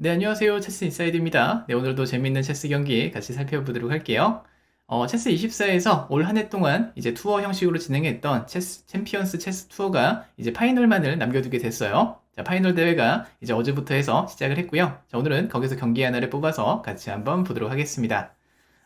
네, 안녕하세요. 체스 인사이드입니다. 네, 오늘도 재밌는 체스 경기 같이 살펴보도록 할게요. 어, 체스 24에서 올 한 해 동안 이제 투어 형식으로 진행했던 체스, 챔피언스 체스 투어가 이제 파이널만을 남겨두게 됐어요. 자, 파이널 대회가 이제 어제부터 해서 시작을 했고요. 자, 오늘은 거기서 경기 하나를 뽑아서 같이 한번 보도록 하겠습니다.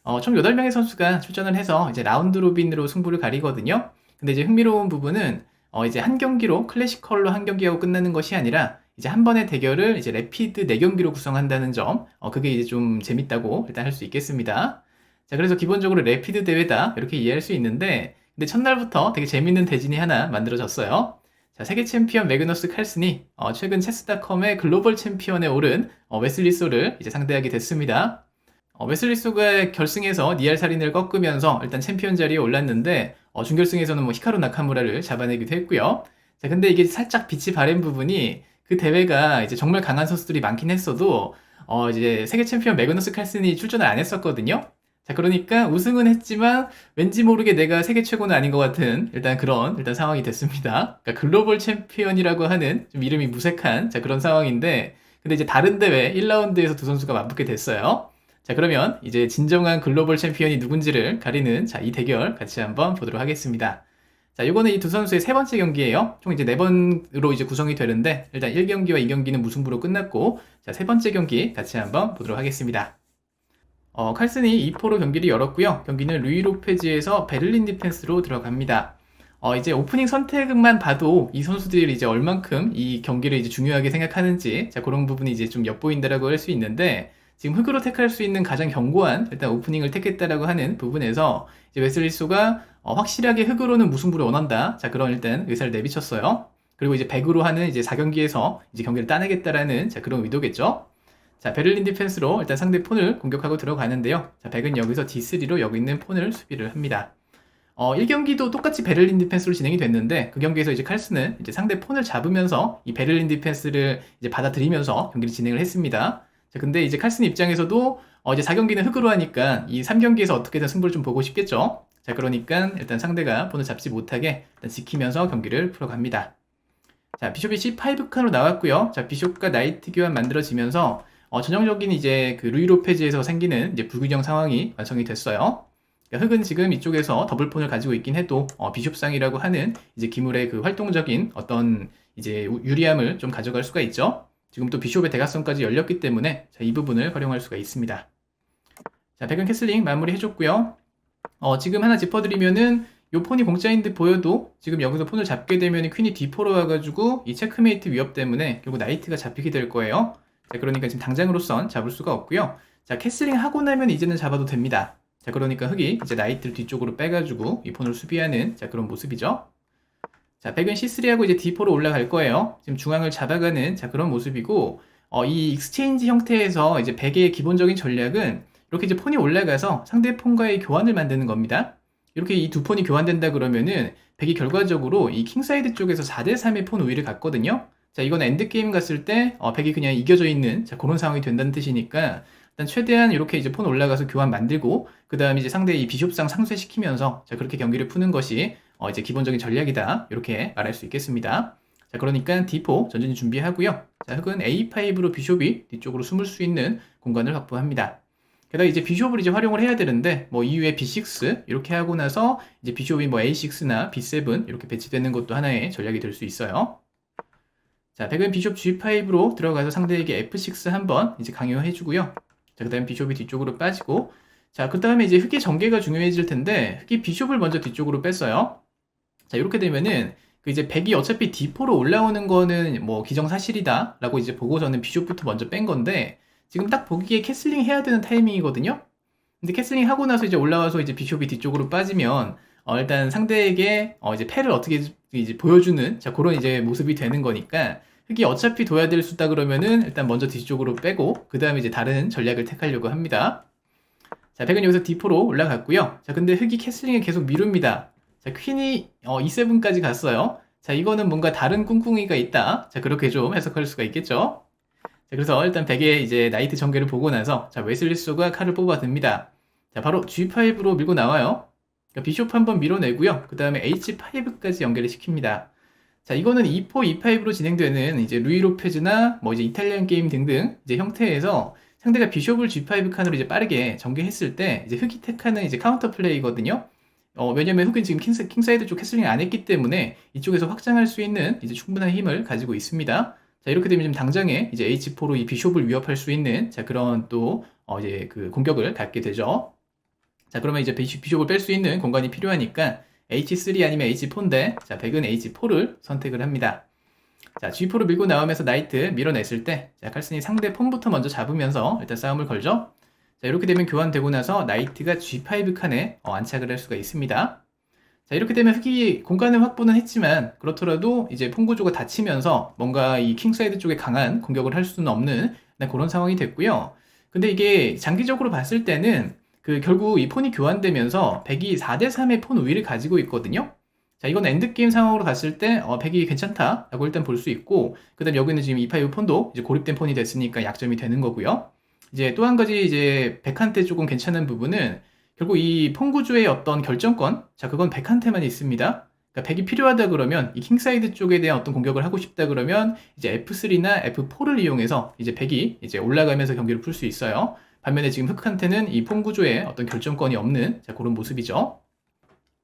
어, 총 8명의 선수가 출전을 해서 이제 라운드 로빈으로 승부를 가리거든요. 근데 이제 흥미로운 부분은 어, 이제 한 경기로 클래시컬로 한 경기하고 끝나는 것이 아니라 이제 한 번의 대결을 이제 래피드 4경기로 구성한다는 점, 어, 그게 이제 좀 재밌다고 일단 할 수 있겠습니다. 자, 그래서 기본적으로 래피드 대회다. 이렇게 이해할 수 있는데, 근데 첫날부터 되게 재밌는 대진이 하나 만들어졌어요. 자, 세계 챔피언 매그너스 칼슨이 어, 최근 체스닷컴의 글로벌 챔피언에 오른 어, 웨슬리 소를 이제 상대하게 됐습니다. 어, 웨슬리 소가 결승에서 니알 살인을 꺾으면서 일단 챔피언 자리에 올랐는데 어, 준결승에서는 뭐 히카루 나카무라를 잡아내기도 했고요. 자, 근데 이게 살짝 빛이 바랜 부분이 그 대회가 이제 정말 강한 선수들이 많긴 했어도 어 이제 세계 챔피언 매그너스 칼슨이 출전을 안 했었거든요. 자, 그러니까 우승은 했지만 왠지 모르게 내가 세계 최고는 아닌 것 같은 일단 그런 일단 상황이 됐습니다. 그러니까 글로벌 챔피언이라고 하는 좀 이름이 무색한 자 그런 상황인데 근데 이제 다른 대회 1라운드에서 두 선수가 맞붙게 됐어요. 자, 그러면 이제 진정한 글로벌 챔피언이 누군지를 가리는 자, 이 대결 같이 한번 보도록 하겠습니다. 자, 요거는 이 두 선수의 세 번째 경기예요. 총 이제 네 번으로 이제 구성이 되는데 일단 1경기와 2경기는 무승부로 끝났고 자, 세 번째 경기 같이 한번 보도록 하겠습니다. 어, 칼슨이 2포로 경기를 열었고요. 경기는 루이 로페즈에서 베를린 디펜스로 들어갑니다. 어, 이제 오프닝 선택만 봐도 이 선수들이 이제 얼만큼 이 경기를 이제 중요하게 생각하는지 자, 그런 부분이 이제 좀 엿보인다라고 할 수 있는데 지금 흙으로 택할 수 있는 가장 견고한 일단 오프닝을 택했다라고 하는 부분에서 이제 웨슬리 소가 어, 확실하게 흙으로는 무승부를 원한다. 자, 그런 일단 의사를 내비쳤어요. 그리고 이제 100으로 하는 이제 4경기에서 이제 경기를 따내겠다라는 자, 그런 의도겠죠. 자, 베를린 디펜스로 일단 상대 폰을 공격하고 들어가는데요. 자, 100은 여기서 D3로 여기 있는 폰을 수비를 합니다. 어, 1경기도 똑같이 베를린 디펜스로 진행이 됐는데 그 경기에서 이제 칼스는 이제 상대 폰을 잡으면서 이 베를린 디펜스를 이제 받아들이면서 경기를 진행을 했습니다. 자, 근데 이제 칼슨 입장에서도 어, 이제 4경기는 흙으로 하니까 이 3경기에서 어떻게든 승부를 좀 보고 싶겠죠. 자, 그러니까 일단 상대가 본을 잡지 못하게 일단 지키면서 경기를 풀어갑니다. 자, 비숍이 C5 칸으로 나왔고요. 자, 비숍과 나이트 교환 만들어지면서 어, 전형적인 이제 그 루이 로페즈에서 생기는 이제 불균형 상황이 완성이 됐어요. 그러니까 흑은 지금 이쪽에서 더블폰을 가지고 있긴 해도 어, 비숍상이라고 하는 이제 기물의 그 활동적인 어떤 이제 유리함을 좀 가져갈 수가 있죠. 지금 또 비숍의 대각선까지 열렸기 때문에 자, 이 부분을 활용할 수가 있습니다. 자, 백은 캐슬링 마무리 해줬고요. 어, 지금 하나 짚어드리면은 요 폰이 공짜인 듯 보여도 지금 여기서 폰을 잡게 되면 퀸이 D4로 와가지고 이 체크메이트 위협 때문에 결국 나이트가 잡히게 될 거예요. 자, 그러니까 지금 당장으로선 잡을 수가 없고요. 자, 캐슬링 하고 나면 이제는 잡아도 됩니다. 자, 그러니까 흑이 이제 나이트를 뒤쪽으로 빼가지고 이 폰을 수비하는 자, 그런 모습이죠. 자, 백은 C3하고 이제 D4로 올라갈 거예요. 지금 중앙을 잡아가는 자, 그런 모습이고, 어, 이 익스체인지 형태에서 이제 백의 기본적인 전략은 이렇게 이제 폰이 올라가서 상대 폰과의 교환을 만드는 겁니다. 이렇게 이 두 폰이 교환된다 그러면은 백이 결과적으로 이 킹사이드 쪽에서 4대3의 폰 우위를 갖거든요. 자, 이건 엔드게임 갔을 때, 어, 백이 그냥 이겨져 있는, 자, 그런 상황이 된다는 뜻이니까, 일단 최대한 이렇게 이제 폰 올라가서 교환 만들고, 그 다음에 이제 상대 이 비숍상 상쇄시키면서, 자, 그렇게 경기를 푸는 것이, 어, 이제 기본적인 전략이다. 이렇게 말할 수 있겠습니다. 자, 그러니까 D4 전진이 준비하고요. 자, 흑은 A5로 비숍이 뒤쪽으로 숨을 수 있는 공간을 확보합니다. 게다가 이제 비숍을 이제 활용을 해야 되는데 뭐 이후에 B6 이렇게 하고 나서 이제 비숍이 뭐 A6나 B7 이렇게 배치되는 것도 하나의 전략이 될 수 있어요. 자, 백은 비숍 G5로 들어가서 상대에게 F6 한번 이제 강요해 주고요. 자, 그다음 비숍이 뒤쪽으로 빠지고 자, 그다음에 이제 흑의 전개가 중요해질 텐데 흑이 비숍을 먼저 뒤쪽으로 뺐어요. 자, 이렇게 되면은 그 이제 백이 어차피 D4로 올라오는 거는 뭐 기정사실이다 라고 이제 보고서는 비숍부터 먼저 뺀 건데 지금 딱 보기에 캐슬링 해야 되는 타이밍이거든요. 근데 캐슬링 하고 나서 이제 올라와서 이제 비숍이 뒤쪽으로 빠지면 어, 일단 상대에게 어, 이제 패를 어떻게 이제 보여주는 자 그런 이제 모습이 되는 거니까 흑이 어차피 둬야 될 수다 그러면은 일단 먼저 뒤쪽으로 빼고 그 다음에 이제 다른 전략을 택하려고 합니다. 자 백은 여기서 D4로 올라갔고요. 자 근데 흑이 캐슬링을 계속 미룹니다. 자 퀸이 어, E7까지 갔어요. 자 이거는 뭔가 다른 꿍꿍이가 있다. 자 그렇게 좀 해석할 수가 있겠죠. 자, 그래서 일단 100의 이제 나이트 전개를 보고 나서 자, 웨슬리스가 칼을 뽑아듭니다. 자, 바로 G5로 밀고 나와요. 그러니까 비숍 한번 밀어내고요. 그 다음에 H5까지 연결을 시킵니다. 자, 이거는 E4, E5로 진행되는 이제 루이 로페즈나 뭐 이제 이탈리안 게임 등등 이제 형태에서 상대가 비숍을 G5 칸으로 이제 빠르게 전개했을 때 이제 흑이 택하는 이제 카운터 플레이거든요. 어, 왜냐면 흑은 지금 킹, 킹사이드 쪽 캐슬링 안 했기 때문에 이쪽에서 확장할 수 있는 이제 충분한 힘을 가지고 있습니다. 자, 이렇게 되면 지금 당장에 이제 H4로 이 비숍을 위협할 수 있는 자, 그런 또 어, 이제 그 공격을 갖게 되죠. 자, 그러면 이제 비숍, 비숍을 뺄 수 있는 공간이 필요하니까 H3 아니면 H4인데 자, 백은 H4를 선택을 합니다. 자, G4를 밀고 나오면서 나이트 밀어냈을 때 자, 칼슨이 상대 폰부터 먼저 잡으면서 일단 싸움을 걸죠. 자, 이렇게 되면 교환되고 나서 나이트가 G5 칸에 어, 안착을 할 수가 있습니다. 자, 이렇게 되면 흑이 공간을 확보는 했지만 그렇더라도 이제 폰구조가 닫히면서 뭔가 이 킹사이드 쪽에 강한 공격을 할 수는 없는 네, 그런 상황이 됐고요. 근데 이게 장기적으로 봤을 때는 그 결국 이 폰이 교환되면서 백이 4대 3의 폰 우위를 가지고 있거든요. 자, 이건 엔드게임 상황으로 봤을 때, 어, 백이 괜찮다라고 일단 볼 수 있고, 그 다음 여기는 지금 E5 폰도 이제 고립된 폰이 됐으니까 약점이 되는 거고요. 이제 또 한 가지 이제 백한테 조금 괜찮은 부분은 결국 이 폰 구조의 어떤 결정권, 자, 그건 백한테만 있습니다. 그러니까 백이 필요하다 그러면 이 킹사이드 쪽에 대한 어떤 공격을 하고 싶다 그러면 이제 F3나 F4를 이용해서 이제 백이 이제 올라가면서 경기를 풀 수 있어요. 반면에 지금 흑한테는 이 폰 구조에 어떤 결정권이 없는 자, 그런 모습이죠.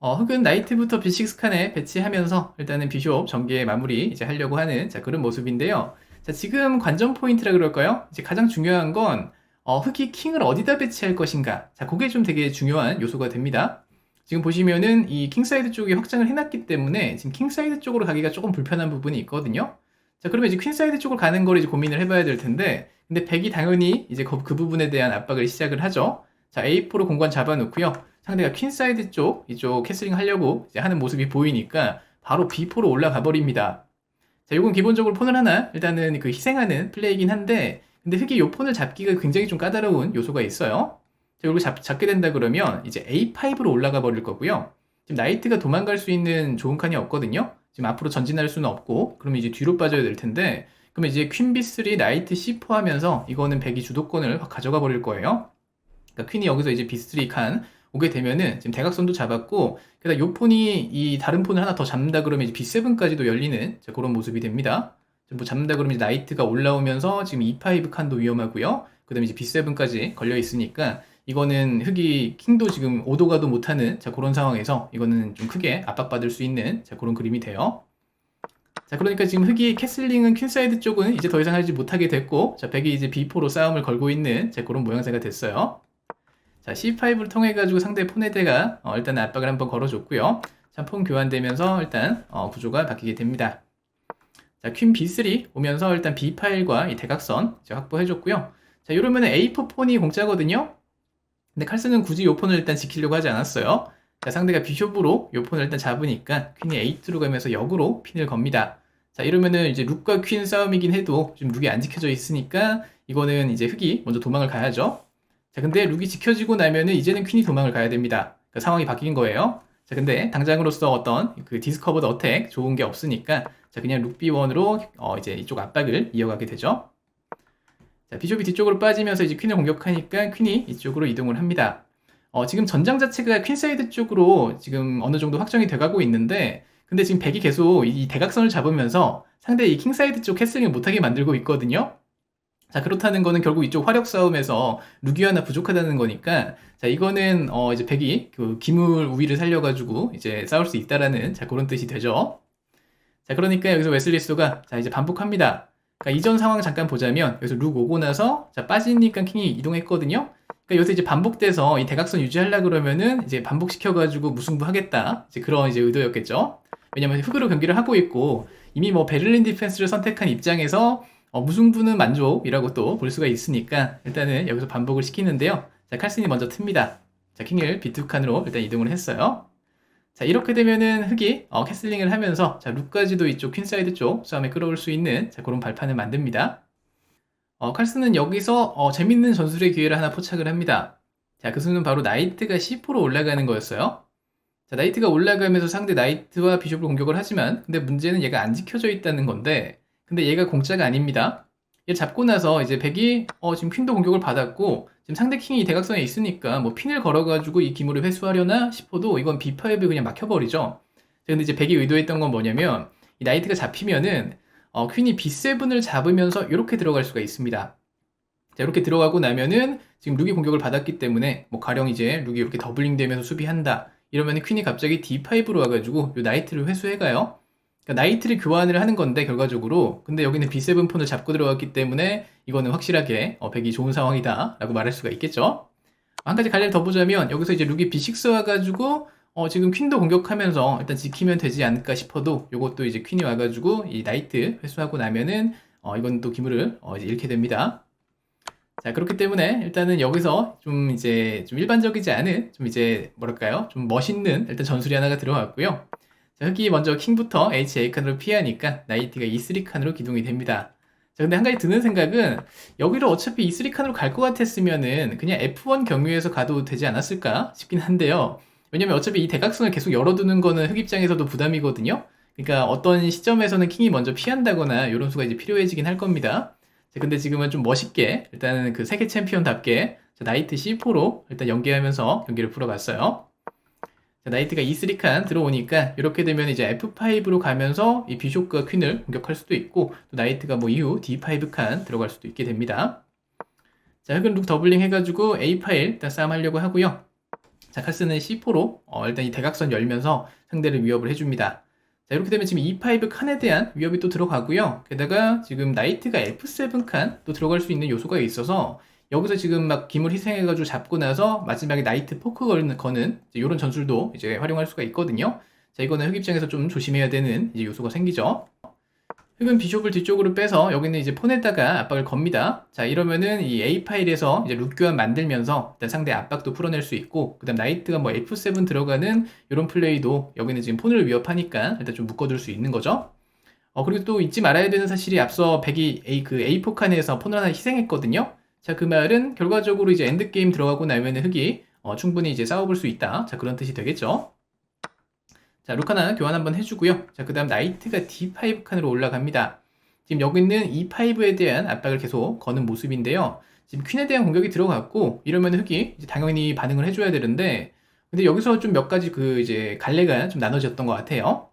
어, 흑은 나이트부터 B6 칸에 배치하면서 일단은 비숍 전개 마무리 이제 하려고 하는 자, 그런 모습인데요. 자, 지금 관전 포인트라 그럴까요? 이제 가장 중요한 건 어, 흑이 킹을 어디다 배치할 것인가. 자, 그게 좀 되게 중요한 요소가 됩니다. 지금 보시면은 이 킹사이드 쪽에 확장을 해놨기 때문에 지금 킹사이드 쪽으로 가기가 조금 불편한 부분이 있거든요. 자, 그러면 이제 퀸사이드 쪽으로 가는 걸 이제 고민을 해봐야 될 텐데, 근데 백이 당연히 이제 그, 그 부분에 대한 압박을 시작을 하죠. 자, A4로 공간 잡아놓고요. 상대가 퀸사이드 쪽, 이쪽 캐슬링 하려고 이제 하는 모습이 보이니까 바로 B4로 올라가 버립니다. 자, 요건 기본적으로 폰을 하나 일단은 그 희생하는 플레이긴 한데, 근데 흑이 요 폰을 잡기가 굉장히 좀 까다로운 요소가 있어요. 자, 요걸 잡, 잡게 된다 그러면 이제 A5로 올라가 버릴 거고요. 지금 나이트가 도망갈 수 있는 좋은 칸이 없거든요. 지금 앞으로 전진할 수는 없고, 그러면 이제 뒤로 빠져야 될 텐데, 그러면 이제 퀸 B3, 나이트 C4 하면서 이거는 백이 주도권을 확 가져가 버릴 거예요. 그러니까 퀸이 여기서 이제 B3 칸 오게 되면은 지금 대각선도 잡았고, 게다가 요 폰이 이 다른 폰을 하나 더 잡는다 그러면 이제 B7까지도 열리는 자, 그런 모습이 됩니다. 뭐 잡는다 그러면 이제 나이트가 올라오면서 지금 E5 칸도 위험하고요. 그 다음에 이제 B7까지 걸려 있으니까 이거는 흑이 킹도 지금 오도 가도 못하는 자 그런 상황에서 이거는 좀 크게 압박받을 수 있는 자 그런 그림이 돼요. 자 그러니까 지금 흑이 캐슬링은 퀸사이드 쪽은 이제 더 이상 하지 못하게 됐고 자 백이 이제 B4로 싸움을 걸고 있는 자 그런 모양새가 됐어요. 자 C5를 통해 가지고 상대 폰에다가 어, 일단 압박을 한번 걸어줬고요. 자폰 교환되면서 일단 어, 구조가 바뀌게 됩니다. 자, 퀸 B3 오면서 일단 B 파일과 이 대각선 확보해줬고요. 자, 이러면 A4 폰이 공짜거든요. 근데 칼스는 굳이 요 폰을 일단 지키려고 하지 않았어요. 자, 상대가 비숍으로 요 폰을 일단 잡으니까 퀸이 A2로 가면서 역으로 핀을 겁니다. 자, 이러면은 이제 룩과 퀸 싸움이긴 해도 지금 룩이 안 지켜져 있으니까 이거는 이제 흑이 먼저 도망을 가야죠. 자, 근데 룩이 지켜지고 나면은 이제는 퀸이 도망을 가야 됩니다. 그 상황이 바뀐 거예요. 자, 근데 당장으로서 어떤 그 디스커버드 어택 좋은 게 없으니까 자, 그냥 룩비1으로 어, 이제 이쪽 압박을 이어가게 되죠. 자, 비숍이 뒤쪽으로 빠지면서 이제 퀸을 공격하니까 퀸이 이쪽으로 이동을 합니다. 어, 지금 전장 자체가 퀸 사이드 쪽으로 지금 어느 정도 확정이 돼가고 있는데, 근데 지금 백이 계속 이 대각선을 잡으면서 상대 이 킹 사이드 쪽 캐슬링을 못하게 만들고 있거든요. 자, 그렇다는 거는 결국 이쪽 화력 싸움에서 룩이 하나 부족하다는 거니까, 자, 이거는, 어, 이제 백이 그 기물 우위를 살려가지고 이제 싸울 수 있다라는, 자, 그런 뜻이 되죠. 자, 그러니까 여기서 웨슬리스가, 자, 이제 반복합니다. 그러니까 이전 상황 잠깐 보자면, 여기서 룩 오고 나서, 자, 빠지니까 킹이 이동했거든요. 그러니까 여기서 이제 반복돼서 이 대각선 유지하려 그러면은 이제 반복시켜가지고 무승부 하겠다. 이제 그런 이제 의도였겠죠. 왜냐면 흑으로 경기를 하고 있고, 이미 뭐 베를린 디펜스를 선택한 입장에서 어, 무승부는 만족이라고 또 볼 수가 있으니까 일단은 여기서 반복을 시키는데요. 자, 칼슨이 먼저 틉니다. 자, 킹을 비투칸으로 일단 이동을 했어요. 자, 이렇게 되면은 흑이 어, 캐슬링을 하면서 자, 룩까지도 이쪽 퀸사이드 쪽 싸움에 끌어올 수 있는 자, 그런 발판을 만듭니다. 어, 칼슨은 여기서 어, 재밌는 전술의 기회를 하나 포착을 합니다. 자, 그 수는 바로 나이트가 C4로 올라가는 거였어요. 자, 나이트가 올라가면서 상대 나이트와 비숍을 공격을 하지만 근데 문제는 얘가 안 지켜져 있다는 건데 근데 얘가 공짜가 아닙니다. 얘 잡고 나서 이제 백이 어 지금 퀸도 공격을 받았고 지금 상대 킹이 대각선에 있으니까 뭐 핀을 걸어가지고 이 기물을 회수하려나 싶어도 이건 B5에 그냥 막혀버리죠. 근데 이제 백이 의도했던 건 뭐냐면 이 나이트가 잡히면은 어, 퀸이 B7을 잡으면서 이렇게 들어갈 수가 있습니다. 자, 이렇게 들어가고 나면은 지금 룩이 공격을 받았기 때문에 뭐 가령 이제 룩이 이렇게 더블링 되면서 수비한다. 이러면 퀸이 갑자기 D5로 와가지고 이 나이트를 회수해가요. 그러니까 나이트를 교환을 하는 건데 결과적으로 근데 여기는 B7 폰을 잡고 들어갔기 때문에 이거는 확실하게 어, 백이 좋은 상황이다 라고 말할 수가 있겠죠. 한 가지 관례를 더 보자면 여기서 이제 룩이 B6 와가지고 어, 지금 퀸도 공격하면서 일단 지키면 되지 않을까 싶어도 이것도 이제 퀸이 와가지고 이 나이트 회수하고 나면은 어, 이건 또 기물을 어, 이제 잃게 됩니다. 자, 그렇기 때문에 일단은 여기서 좀 이제 좀 일반적이지 않은 좀 이제 뭐랄까요? 좀 멋있는 일단 전술이 하나가 들어왔고요. 자, 흑이 먼저 킹부터 HA 칸으로 피하니까 나이트가 E3 칸으로 기동이 됩니다. 자, 근데 한 가지 드는 생각은 여기를 어차피 E3 칸으로 갈 것 같았으면은 그냥 F1 경유에서 가도 되지 않았을까 싶긴 한데요. 왜냐면 어차피 이 대각선을 계속 열어두는 거는 흑 입장에서도 부담이거든요. 그러니까 어떤 시점에서는 킹이 먼저 피한다거나 이런 수가 이제 필요해지긴 할 겁니다. 자, 근데 지금은 좀 멋있게 일단은 그 세계 챔피언답게 자, 나이트 C4로 일단 연계하면서 경기를 풀어갔어요. 자, 나이트가 E3 칸 들어오니까 이렇게 되면 이제 F5로 가면서 이 비숍과 퀸을 공격할 수도 있고 또 나이트가 뭐 이후 D5 칸 들어갈 수도 있게 됩니다. 자, 흑은 룩 더블링 해가지고 A 파일 일단 싸움 하려고 하고요. 자, 카스는 C4로 어, 일단 이 대각선 열면서 상대를 위협을 해줍니다. 자, 이렇게 되면 지금 E5 칸에 대한 위협이 또 들어가고요. 게다가 지금 나이트가 F7 칸 또 들어갈 수 있는 요소가 있어서 여기서 지금 막 기물 희생해가지고 잡고 나서 마지막에 나이트 포크 거는, 거는 이런 전술도 이제 활용할 수가 있거든요. 자, 이거는 흑 입장에서 좀 조심해야 되는 이제 요소가 생기죠. 흑은 비숍을 뒤쪽으로 빼서 여기는 이제 폰에다가 압박을 겁니다. 자, 이러면은 이 A 파일에서 이제 룩 교환 만들면서 일단 상대 압박도 풀어낼 수 있고, 그 다음 나이트가 뭐 F7 들어가는 이런 플레이도 여기는 지금 폰을 위협하니까 일단 좀 묶어둘 수 있는 거죠. 어, 그리고 또 잊지 말아야 되는 사실이 앞서 100이 A, 그 A4 칸에서 폰을 하나 희생했거든요. 자, 그 말은 결과적으로 이제 엔드게임 들어가고 나면은 흑이 어, 충분히 이제 싸워볼 수 있다. 자, 그런 뜻이 되겠죠. 자, 룩 하나 교환 한번 해주고요. 자, 그 다음 나이트가 D5 칸으로 올라갑니다. 지금 여기 있는 E5에 대한 압박을 계속 거는 모습인데요. 지금 퀸에 대한 공격이 들어갔고, 이러면 흑이 이제 당연히 반응을 해줘야 되는데, 근데 여기서 좀 몇 가지 그 이제 갈래가 좀 나눠졌던 것 같아요.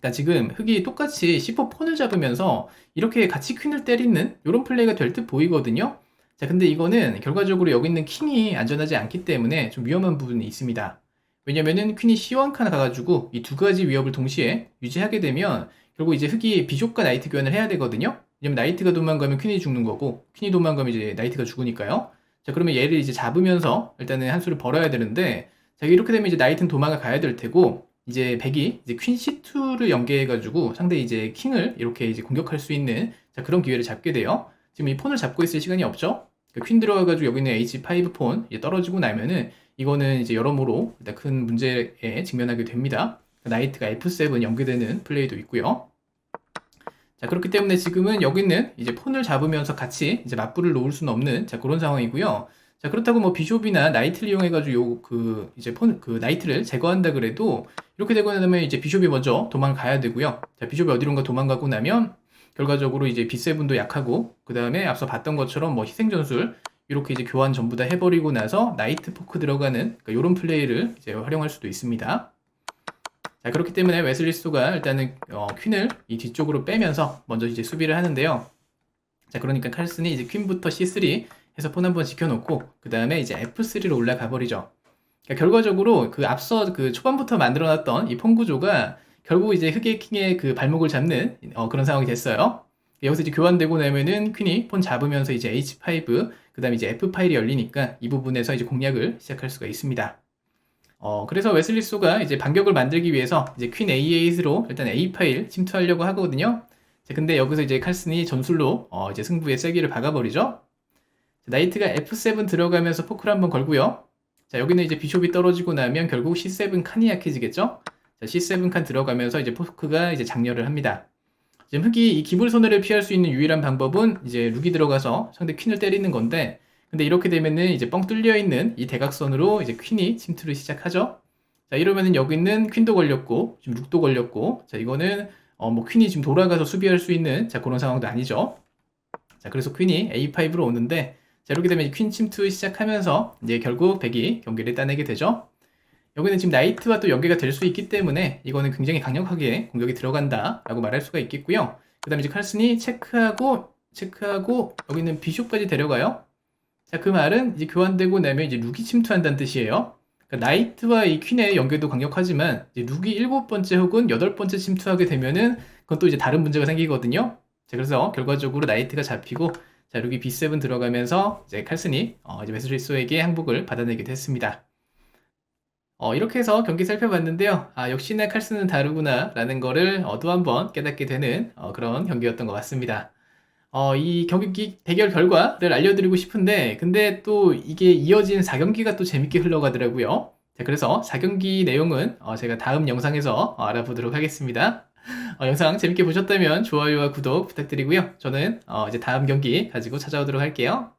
그러니까 지금 흑이 똑같이 C4 폰을 잡으면서 이렇게 같이 퀸을 때리는 이런 플레이가 될 듯 보이거든요. 자, 근데 이거는 결과적으로 여기 있는 킹이 안전하지 않기 때문에 좀 위험한 부분이 있습니다. 왜냐면은 퀸이 C1 칸 가가지고 이 두 가지 위협을 동시에 유지하게 되면 결국 이제 흑이 비숍과 나이트 교환을 해야 되거든요. 왜냐면 나이트가 도망가면 퀸이 죽는 거고 퀸이 도망가면 이제 나이트가 죽으니까요. 자 그러면 얘를 이제 잡으면서 일단은 한 수를 벌어야 되는데 자 이렇게 되면 이제 나이트는 도망을 가야 될 테고 이제 백이 이제 퀸 C2를 연계해가지고 상대 이제 킹을 이렇게 이제 공격할 수 있는 자 그런 기회를 잡게 돼요. 지금 이 폰을 잡고 있을 시간이 없죠. 그러니까 퀸 들어가가지고 여기 있는 H5 폰 떨어지고 나면은 이거는 이제 여러모로 일단 큰 문제에 직면하게 됩니다. 나이트가 F7 연계되는 플레이도 있고요. 자, 그렇기 때문에 지금은 여기 있는 이제 폰을 잡으면서 같이 이제 맞불을 놓을 수는 없는 자, 그런 상황이고요. 자, 그렇다고 뭐 비숍이나 나이트를 이용해가지고 요그 이제 폰, 그 나이트를 제거한다 그래도 이렇게 되고 나면 이제 비숍이 먼저 도망가야 되고요. 자, 비숍이 어디론가 도망가고 나면 결과적으로 이제 B7도 약하고 그 다음에 앞서 봤던 것처럼 뭐 희생전술 이렇게 이제 교환 전부 다 해버리고 나서 나이트 포크 들어가는 그러니까 이런 플레이를 이제 활용할 수도 있습니다. 자 그렇기 때문에 웨슬리스가 일단은 어, 퀸을 이 뒤쪽으로 빼면서 먼저 이제 수비를 하는데요. 자 그러니까 칼슨이 이제 퀸부터 C3 해서 폰 한번 지켜놓고 그 다음에 이제 F3로 올라가 버리죠. 그러니까 결과적으로 그 앞서 그 초반부터 만들어놨던 이 폰 구조가 결국 이제 흑의 킹의 그 발목을 잡는 어, 그런 상황이 됐어요. 여기서 이제 교환되고 나면은 퀸이 폰 잡으면서 이제 H5, 그 다음에 이제 F 파일이 열리니까 이 부분에서 이제 공략을 시작할 수가 있습니다. 어, 그래서 웨슬리 소가 이제 반격을 만들기 위해서 이제 퀸 A8으로 일단 A 파일 침투하려고 하거든요. 자, 근데 여기서 이제 칼슨이 전술로 어, 이제 승부의 세기를 박아버리죠. 자, 나이트가 F7 들어가면서 포크를 한번 걸고요. 자, 여기는 이제 비숍이 떨어지고 나면 결국 C7 칸이 약해지겠죠? 자, C7 칸 들어가면서 이제 포크가 이제 장렬을 합니다. 지금 흑이 이 기물 손해를 피할 수 있는 유일한 방법은 이제 룩이 들어가서 상대 퀸을 때리는 건데 근데 이렇게 되면은 이제 뻥 뚫려 있는 이 대각선으로 이제 퀸이 침투를 시작하죠. 자 이러면은 여기 있는 퀸도 걸렸고 지금 룩도 걸렸고 자 이거는 어 뭐 퀸이 지금 돌아가서 수비할 수 있는 자 그런 상황도 아니죠. 자 그래서 퀸이 A5로 오는데 자 이렇게 되면 퀸 침투 시작하면서 이제 결국 백이 경기를 따내게 되죠. 여기는 지금 나이트와 또 연계가 될 수 있기 때문에 이거는 굉장히 강력하게 공격이 들어간다라고 말할 수가 있겠고요. 그 다음에 이제 칼슨이 체크하고 체크하고 여기는 비숍까지 데려가요. 자, 그 말은 이제 교환되고 나면 이제 룩이 침투한다는 뜻이에요. 그러니까 나이트와 이 퀸의 연계도 강력하지만 이제 룩이 일곱 번째 혹은 여덟 번째 침투하게 되면은 그건 또 이제 다른 문제가 생기거든요. 자, 그래서 결과적으로 나이트가 잡히고 자, 룩이 B7 들어가면서 이제 칼슨이 어, 이제 메스리소에게 항복을 받아내기도 했습니다. 어, 이렇게 해서 경기 살펴봤는데요. 아, 역시나 칼슨은 다르구나 라는 거를 어, 또 한번 깨닫게 되는 어, 그런 경기였던 것 같습니다. 어, 이 경기 대결 결과를 알려드리고 싶은데, 근데 또 이게 이어진 4경기가 또 재밌게 흘러가더라고요. 자, 그래서 4경기 내용은 어, 제가 다음 영상에서 어, 알아보도록 하겠습니다. 어, 영상 재밌게 보셨다면 좋아요와 구독 부탁드리고요. 저는 어, 이제 다음 경기 가지고 찾아오도록 할게요.